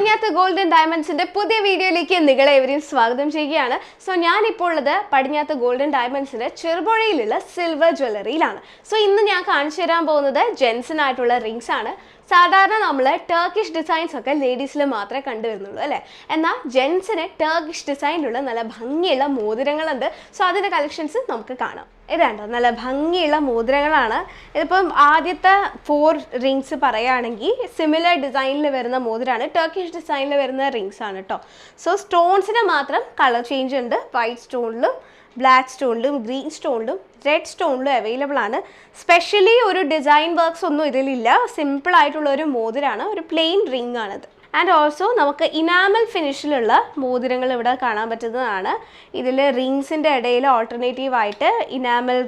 പടിഞ്ഞാത്ത് golden ഡയമണ്ട്സിന്റെ പുതിയ വീഡിയോയിലേക്ക് നിങ്ങളെ എവരെയും സ്വാഗതം ചെയ്യുകയാണ്. സോ ഞാൻ ഇപ്പോൾ ഉള്ളത് പടിഞ്ഞാത്ത് ഗോൾഡൻ ഡയമണ്ട്സിന്റെ ചെറുപുഴയിലുള്ള സിൽവർ ജ്വല്ലറിയിലാണ് സോ ഇന്ന് ഞാൻ കാണിച്ചു തരാൻ പോകുന്നത് ജെൻസിനായിട്ടുള്ള റിങ്സ് ആണ്. സാധാരണ നമ്മൾ ടർക്കിഷ് ഡിസൈൻസ് ഒക്കെ ലേഡീസിൽ മാത്രമേ കണ്ടുവരുന്നുള്ളൂ അല്ലേ? എന്നാൽ ജെൻസിന് ടർക്കിഷ് ഡിസൈനിലുള്ള നല്ല ഭംഗിയുള്ള മോതിരങ്ങളുണ്ട്. സോ അതിന്റെ കളക്ഷൻസ് നമുക്ക് കാണാം. ഇതാണ്ടോ നല്ല ഭംഗിയുള്ള മോതിരങ്ങളാണ്. ഇതിപ്പം ആദ്യത്തെ ഫോർ റിങ്സ് പറയുകയാണെങ്കിൽ സിമിലർ ഡിസൈനിൽ വരുന്ന മോതിരമാണ് ടർക്കിഷ് ഡിസൈനിൽ വരുന്ന റിങ്സ് ആണ് കേട്ടോ സോ സ്റ്റോൺസിന് മാത്രം കളർ ചേഞ്ച് ഉണ്ട്. വൈറ്റ് സ്റ്റോണിലും ബ്ലാക്ക് സ്റ്റോണിലും ഗ്രീൻ സ്റ്റോണിലും റെഡ് സ്റ്റോണിലും അവൈലബിൾ ആണ്. സ്പെഷ്യലി ഒരു ഡിസൈൻ വർക്ക്സ് ഒന്നും ഇതിലില്ല. സിമ്പിൾ ആയിട്ടുള്ള ഒരു മോതിരാണ്. ഒരു പ്ലെയിൻ റിംഗ് ആണിത്. ആൻഡ് ഓൾസോ നമുക്ക് ഇനാമൽ ഫിനിഷിലുള്ള മോതിരങ്ങൾ ഇവിടെ കാണാൻ പറ്റുന്നതാണ്. ഇതിൽ റിങ്സിന്റെ ഇടയിൽ ഓൾട്ടർനേറ്റീവ് ആയിട്ട് ഇനാമൽ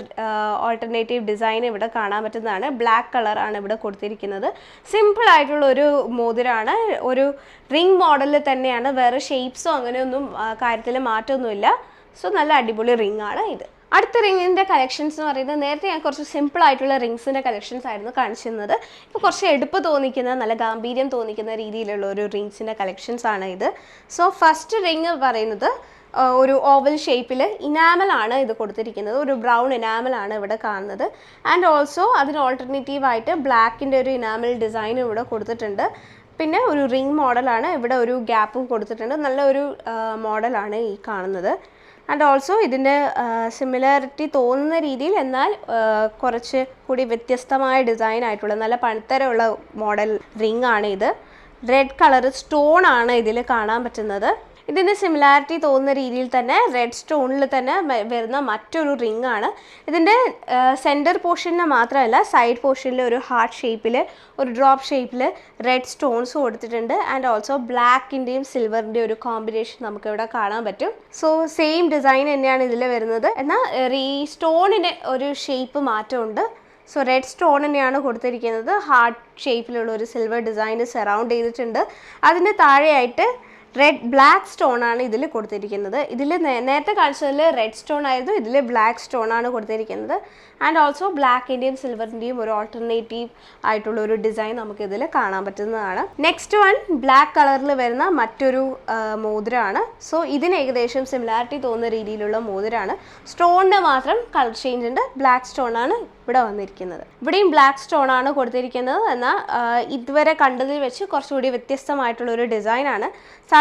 ഓൾട്ടർനേറ്റീവ് ഡിസൈൻ ഇവിടെ കാണാൻ പറ്റുന്നതാണ്. ബ്ലാക്ക് കളറാണ് ഇവിടെ കൊടുത്തിരിക്കുന്നത്. സിമ്പിൾ ആയിട്ടുള്ള ഒരു മോതിരാണ്. ഒരു റിംഗ് മോഡലിൽ തന്നെയാണ്. വേറെ ഷേപ്സോ അങ്ങനെയൊന്നും കാര്യത്തിൽ മാറ്റമൊന്നുമില്ല സോ നല്ല അടിപൊളി റിംഗ് ആണ് ഇത്. അടുത്ത റിങ്ങിന്റെ കളക്ഷൻസ് എന്ന് പറയുന്നത് നേരത്തെ ഞാൻ കുറച്ച് സിമ്പിൾ ആയിട്ടുള്ള റിങ്സിന്റെ കളക്ഷൻസ് ആയിരുന്നു കാണിച്ചിരുന്നത്. ഇപ്പോൾ കുറച്ച് എടുപ്പ് തോന്നിക്കുന്ന നല്ല ഗാംഭീര്യം തോന്നിക്കുന്ന രീതിയിലുള്ള ഒരു റിങ്സിന്റെ കളക്ഷൻസ് ആണ് ഇത്. സോ ഫസ്റ്റ് റിങ് പറയുന്നത് ഒരു ഓവൽ ഷേപ്പിൽ ഇനാമലാണ് ഇത് കൊടുത്തിരിക്കുന്നത്. ഒരു ബ്രൗൺ ഇനാമലാണ് ഇവിടെ കാണുന്നത്. ആൻഡ് ഓൾസോ അതിന് ഓൾട്ടർനേറ്റീവ് ആയിട്ട് ബ്ലാക്കിന്റെ ഒരു ഇനാമൽ ഡിസൈനും ഇവിടെ കൊടുത്തിട്ടുണ്ട്. പിന്നെ ഒരു റിംഗ് മോഡലാണ് ഇവിടെ ഒരു ഗ്യാപ്പും കൊടുത്തിട്ടുണ്ട്. നല്ല ഒരു മോഡലാണ് ഈ കാണുന്നത്. ആൻഡ് ഓൾസോ ഇതിന്റെ സിമിലാരിറ്റി തോന്നുന്ന രീതിയിൽ എന്നാൽ കുറച്ച് കൂടി വ്യത്യസ്തമായ ഡിസൈൻ ആയിട്ടുള്ള നല്ല പണിത്തരമുള്ള മോഡൽ റിംഗ് ആണ് ഇത്. റെഡ് കളർ സ്റ്റോൺ ആണ് ഇതിൽ കാണാൻ പറ്റുന്നത്. ഇതിന്റെ സിമിലാരിറ്റി തോന്നുന്ന രീതിയിൽ തന്നെ റെഡ് സ്റ്റോണിൽ തന്നെ വരുന്ന മറ്റൊരു റിംഗ് ആണ് ഇതിന്റെ സെന്റർ പോർഷനിൽ മാത്രമല്ല സൈഡ് പോർഷനിൽ ഒരു ഹാർട്ട് ഷേപ്പിൽ ഒരു ഡ്രോപ്പ് ഷേപ്പിൽ റെഡ് സ്റ്റോൺസ് കൊടുത്തിട്ടുണ്ട്. ആൻഡ് ഓൾസോ ബ്ലാക്കിന്റെയും സിൽവറിന്റെയും ഒരു കോമ്പിനേഷൻ നമുക്കിവിടെ കാണാൻ പറ്റും. സോ സെയിം ഡിസൈൻ തന്നെയാണ് ഇതിൽ വരുന്നത്. എന്നാൽ ഈ സ്റ്റോണിന് ഒരു ഷേപ്പ് മാറ്റമുണ്ട്. സോ റെഡ് സ്റ്റോൺ തന്നെയാണ് കൊടുത്തിരിക്കുന്നത്. ഹാർട്ട് ഷേപ്പിലുള്ള ഒരു സിൽവർ ഡിസൈൻ സറൗണ്ട് ചെയ്തിട്ടുണ്ട്. അതിന് താഴെയായിട്ട് റെഡ് ബ്ലാക്ക് സ്റ്റോൺ ആണ് ഇതിൽ കൊടുത്തിരിക്കുന്നത്. ഇതിൽ നേരത്തെ കാണിച്ചതിൽ റെഡ് സ്റ്റോൺ ആയിരുന്നു ഇതിൽ ബ്ലാക്ക് സ്റ്റോൺ ആണ് കൊടുത്തിരിക്കുന്നത്. ആൻഡ് ഓൾസോ ബ്ലാക്കിന്റെയും സിൽവറിന്റെയും ഒരു ഓൾട്ടർനേറ്റീവ് ആയിട്ടുള്ള ഒരു ഡിസൈൻ നമുക്ക് ഇതിൽ കാണാൻ പറ്റുന്നതാണ്. നെക്സ്റ്റ് വൺ ബ്ലാക്ക് കളറിൽ വരുന്ന മറ്റൊരു മോതിരമാണ് സോ ഇതിന് ഏകദേശം സിമിലാരിറ്റി തോന്നുന്ന രീതിയിലുള്ള മോതിരമാണ് സ്റ്റോണിന് മാത്രം കളർ ചേഞ്ച് ഉണ്ട്. ബ്ലാക്ക് സ്റ്റോൺ ആണ് ഇവിടെ വന്നിരിക്കുന്നത്. ഇവിടെയും ബ്ലാക്ക് സ്റ്റോൺ ആണ് കൊടുത്തിരിക്കുന്നത്. എന്നാൽ ഇതുവരെ കണ്ടതിൽ വെച്ച് കുറച്ചുകൂടി വ്യത്യസ്തമായിട്ടുള്ള ഒരു ഡിസൈനാണ്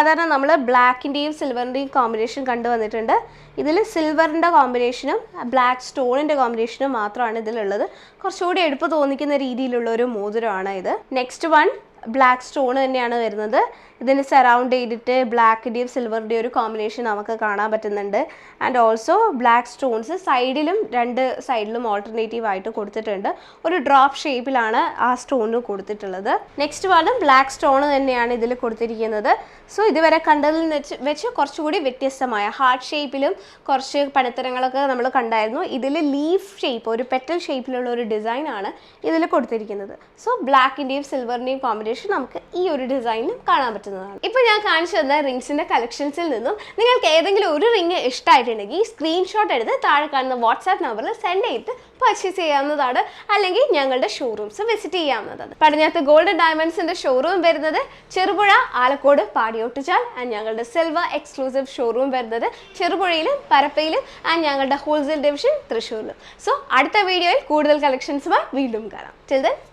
സാധാരണ നമ്മൾ ബ്ലാക്കിന്റെയും സിൽവറിന്റെയും കോമ്പിനേഷൻ കണ്ടുവന്നിട്ടുണ്ട് ഇതിൽ സിൽവറിന്റെ കോമ്പിനേഷനും ബ്ലാക്ക് സ്റ്റോണിന്റെ കോമ്പിനേഷനും മാത്രമാണ് ഇതിലുള്ളത്. കുറച്ചുകൂടി എടുപ്പ് തോന്നിക്കുന്ന രീതിയിലുള്ള ഒരു മോതിരമാണ് ഇത്. നെക്സ്റ്റ് വൺ ബ്ലാക്ക് സ്റ്റോൺ തന്നെയാണ് വരുന്നത്. ഇതിന് സറൗണ്ട് ചെയ്തിട്ട് ബ്ലാക്കിന്റെയും സിൽവറിന്റെയും ഒരു കോമ്പിനേഷൻ നമുക്ക് കാണാൻ പറ്റുന്നുണ്ട്. ആൻഡ് ഓൾസോ ബ്ലാക്ക് സ്റ്റോൺസ് സൈഡിലും രണ്ട് സൈഡിലും ഓൾട്ടർനേറ്റീവ് ആയിട്ട് കൊടുത്തിട്ടുണ്ട്. ഒരു ഡ്രോപ്പ് ഷേപ്പിലാണ് ആ സ്റ്റോണിന് കൊടുത്തിട്ടുള്ളത്. നെക്സ്റ്റ് വണ് ബ്ലാക്ക് സ്റ്റോൺ തന്നെയാണ് ഇതിൽ കൊടുത്തിരിക്കുന്നത്. സോ ഇതുവരെ കണ്ടതിൽ വെച്ച് വെച്ച് കുറച്ചുകൂടി വ്യത്യസ്തമായ ഹാർട്ട് ഷേപ്പിലും കുറച്ച് പണിത്തരങ്ങളൊക്കെ നമ്മൾ കണ്ടായിരുന്നു. ഇതിൽ ലീഫ് ഷേപ്പ് ഒരു പെറ്റൽ ഷേപ്പിലുള്ള ഒരു ഡിസൈനാണ് ഇതിൽ കൊടുത്തിരിക്കുന്നത്. സോ ബ്ലാക്കിന്റെയും സിൽവറിന്റെയും കോമ്പിനേഷൻ നമുക്ക് ഈ ഒരു ഡിസൈനിലും കാണാൻ പറ്റുന്നതാണ്. ഇപ്പോൾ ഞാൻ കാണിച്ചു തന്ന റിങ്സിന്റെ കളക്ഷൻസിൽ നിന്നും നിങ്ങൾക്ക് ഏതെങ്കിലും ഒരു റിങ് ഇഷ്ടമായിട്ടുണ്ടെങ്കിൽ സ്ക്രീൻഷോട്ട് എടുത്ത് താഴെ കാണുന്ന വാട്സാപ്പ് നമ്പറിൽ സെൻഡ് ചെയ്ത് പർച്ചേസ് ചെയ്യാവുന്നതാണ്. അല്ലെങ്കിൽ ഞങ്ങളുടെ ഷോറൂംസ് വിസിറ്റ് ചെയ്യാവുന്നതാണ്. പടിഞ്ഞാത്ത് ഗോൾഡ് ഡയമണ്ട്സിന്റെ ഷോറൂം വരുന്നത് ചെറുപുഴ ആലക്കോട് പാടിയോട്ടുചാൽ ആൻഡ് ഞങ്ങളുടെ സിൽവർ എക്സ്ക്ലൂസീവ് ഷോറൂം വരുന്നത് ചെറുപുഴയിലും പരപ്പയിലും ആൻഡ് ഞങ്ങളുടെ ഹോൾസെയിൽ ഡിവിഷൻ തൃശ്ശൂരിലും. സോ അടുത്ത വീഡിയോയിൽ കൂടുതൽ കളക്ഷൻസുമായി വീണ്ടും കാണാം. ടിൽ